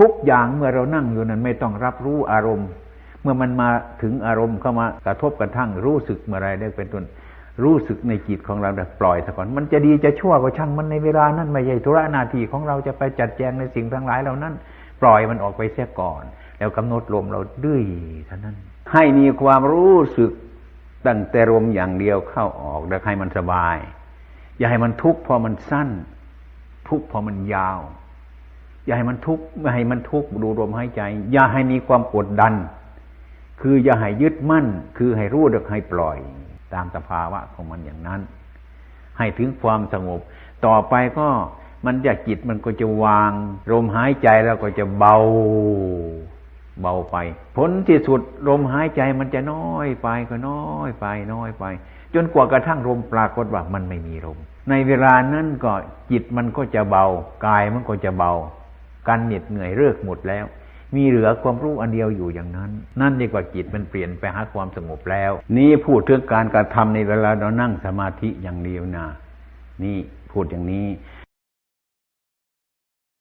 ทุกอย่างเมื่อเรานั่งอยู่นั้นไม่ต้องรับรู้อารมณ์ เมื่อมันมาถึงอารมณ์เข้ามากระทบกระทั่งรู้สึกเมื่อไรได้เป็นต้นรู้สึกในจิตของเราแต่ปล่อยซะก่อนมันจะดีจะชั่วก็ช่างมันในเวลานั้นไม่ใช่ธุระนาทีของเราจะไปจัดแจงในสิ่งทั้งหลายเหล่านั้น ปล่อยมันออกไปเสียก่อน แล้วกำหนดลมเราดื้อเท่านั้น ให้มีความรู้สึกตั้งแต่ลมอย่างเดียวเข้าออกแล้วให้มันสบาย อย่าให้มันทุกข์พราะมันสั้น ทุกข์พราะมันยาว อย่าให้มันทุกข์ไม่ให้มันทุกข์ดูลมหายใจ อย่าให้มีความกดดัน คืออย่าให้ยึดมั่น คือให้รู้เด็กให้ปล่อย ตามสภาวะของมันอย่างนั้น ให้ถึงความสงบ ต่อไปก็มันจะจิตมันก็จะวางลมหายใจแล้วก็จะเบา เบาไป ผลที่สุดลมหายใจมันจะน้อยไปก็น้อยไปน้อยไป จนกว่ากระทั่งลมปรากฏว่ามันไม่มีลมในเวลานั้นก็จิตมันก็จะเบา กายมันก็จะเบา การเหน็ดเหนื่อยเลิกหมดแล้ว มีเหลือความรู้อันเดียวอยู่อย่างนั้น นั่นดีกว่าจิตมันเปลี่ยนไปหาความสงบแล้ว นี่พูดถึงการกระทำในเวลาเรานั่งสมาธิอย่างเดียวนะนี่พูดอย่างนี้